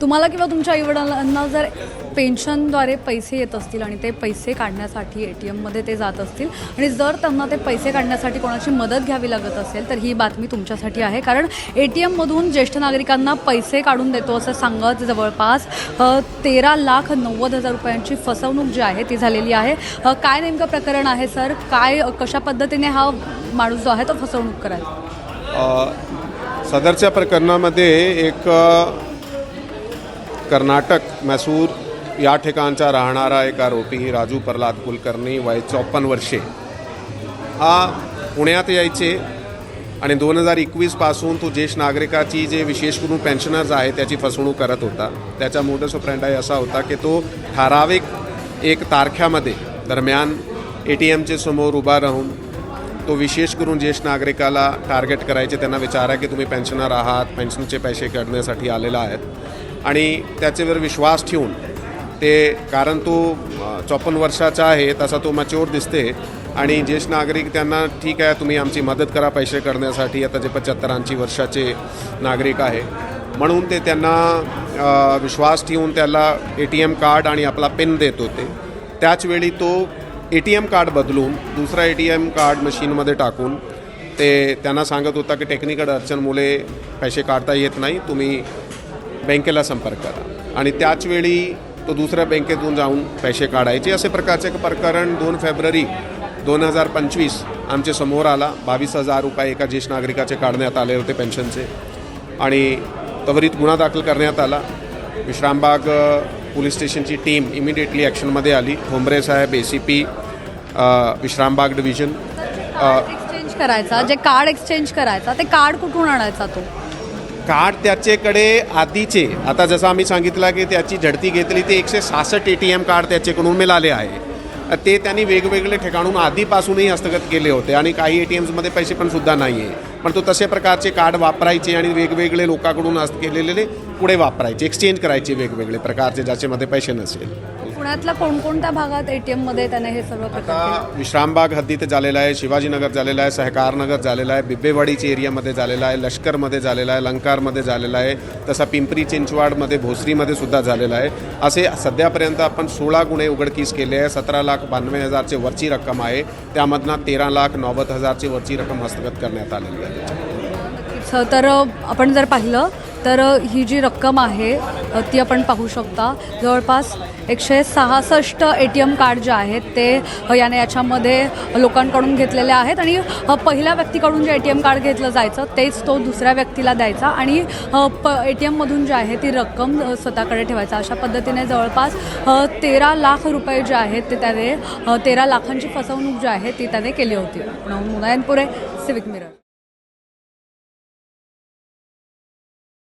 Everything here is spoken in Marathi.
तुम्हाला किंवा तुमच्या आईवडिलांना जर पेन्शनद्वारे पैसे येत असतील आणि ते पैसे काढण्यासाठी ए टी एममध्ये ते जात असतील आणि जर त्यांना ते पैसे काढण्यासाठी कोणाची मदत घ्यावी लागत असेल तर ही बातमी तुमच्यासाठी आहे. कारण ए टी एममधून ज्येष्ठ नागरिकांना पैसे काढून देतो असं सांगत जवळपास तेरा लाख नव्वद हजार रुपयांची फसवणूक जी आहे ती झालेली आहे. काय नेमकं प्रकरण आहे सर? काय कशा पद्धतीने हा माणूस जो आहे तो फसवणूक करायचा सदरच्या प्रकरणामध्ये एक कर्नाटक मैसूर या ठिकाणचा राहणारा एक आरोपी राजू प्रल्हाद कुलकर्णी वय चौपन्न वर्षे. हा पुण्यात यायचे आणि दोन हजार एकवीसपासून तो ज्येष्ठ नागरिकाची जे विशेष करून पेन्शनर्स आहे त्याची फसवणूक करत होता. त्याचा मोडस फ्रेंडाय असा होता की तो ठराविक एक तारख्यामध्ये दरम्यान ए टी एमचे समोर उभा राहून तो विशेष करून ज्येष्ठ नागरिकाला टार्गेट करायचे. त्यांना विचारा की तुम्ही पेन्शनर आहात पेन्शनचे पैसे काढण्यासाठी आलेला आहेत. आणि त्याच्यावर विश्वास ठेवून ते कारण तो चोपन्न वर्षाचा आहे तसा तो मच्युअर दिसते. आणि ज्येष्ठ नागरिक त्यांना ठीक आहे तुम्ही आमची मदत करा पैसे करण्यासाठी आता जे पंच्याहत्तर ऐंशी वर्षाचे नागरिक आहे. म्हणून ते त्यांना विश्वास ठेवून त्याला ए टी एम कार्ड आणि आपला पिन देत होते. त्याचवेळी तो ए टी एम कार्ड बदलून दुसरा ए टी एम कार्ड मशीनमध्ये टाकून ते त्यांना सांगत होता की टेक्निकल अडचणमुळे पैसे काढता येत नाही तुम्ही बँकेला संपर्क करा. आणि त्याचवेळी तो दुसऱ्या बँकेतून जाऊन पैसे काढायचे असे प्रकारचे प्रकरण दोन फेब्रुवारी दोन हजार पंचवीस आमच्यासमोर आला. बावीस हजार रुपये एका ज्येष्ठ नागरिकाचे काढण्यात आले होते पेन्शनचे आणि त्वरित गुन्हा दाखल करण्यात आला. विश्रामबाग पोलीस स्टेशनची टीम इमिडिएटली ॲक्शनमध्ये आली. ठोंबरे साहेब A C P Vishrambag division exchange करायचा. जे कार्ड एक्सचेंज करायचा ते कार्ड कुठून आणायचा तो? कार्ड त्याच्याकडे आधीचे आता जसं आम्ही सांगितलं की त्याची झडती घेतली ते एकशे सहासष्ट ए टी एम कार्ड त्याच्याकडून मिळाले आहे. ते त्यांनी वेगवेगळे ठिकाणून आधीपासूनही हस्तगत केले होते आणि काही ए टी एम्समध्ये पैसे पण सुद्धा नाही आहे पण तो तसे प्रकारचे कार्ड वापरायचे आणि वेगवेगळे लोकांकडून हस्त केलेले पुढे वापरायचे एक्सचेंज करायचे वेगवेगळे प्रकारचे ज्याच्यामध्ये पैसे नसेल. पुण्यातल्या कोणकोणत्या भागात ए टी एममध्ये त्याने हे सर्व? आता विश्रामबाग हद्दीत झालेला आहे शिवाजीनगर झालेला आहे सहकारनगर झालेला आहे बिब्बेवाडीच्या एरियामध्ये झालेला आहे लष्करमध्ये झालेला आहे लंकारमध्ये झालेला आहे तसा पिंपरी चिंचवाडमध्ये भोसरीमध्ये सुद्धा झालेला आहे. असे सध्यापर्यंत आपण सोळा गुन्हे उघडकीस केले आहे सतरा लाख बानवे हजारचे वरची रक्कम आहे त्यामधनं तेरा लाख नव्वद हजारची वरची रक्कम हस्तगत करण्यात आलेली आहे. तर आपण जर पाहिलं तर ही जी रक्कम आहे ती आपण पाहू शकता. जवळपास एकशे सहासष्ट ए टी एम कार्ड जे आहेत ते याने याच्यामध्ये लोकांकडून घेतलेले आहेत आणि पहिल्या व्यक्तीकडून जे ए टी एम कार्ड घेतलं जायचं तेच तो दुसऱ्या व्यक्तीला द्यायचा आणि प ए टी एममधून जे आहे ती रक्कम स्वतःकडे ठेवायचा. अशा पद्धतीने जवळपास तेरा लाख रुपये जे आहेत ते त्याने तेरा लाखांची फसवणूक जी आहे ती त्याने केली होती. Munayanpure civic mirror.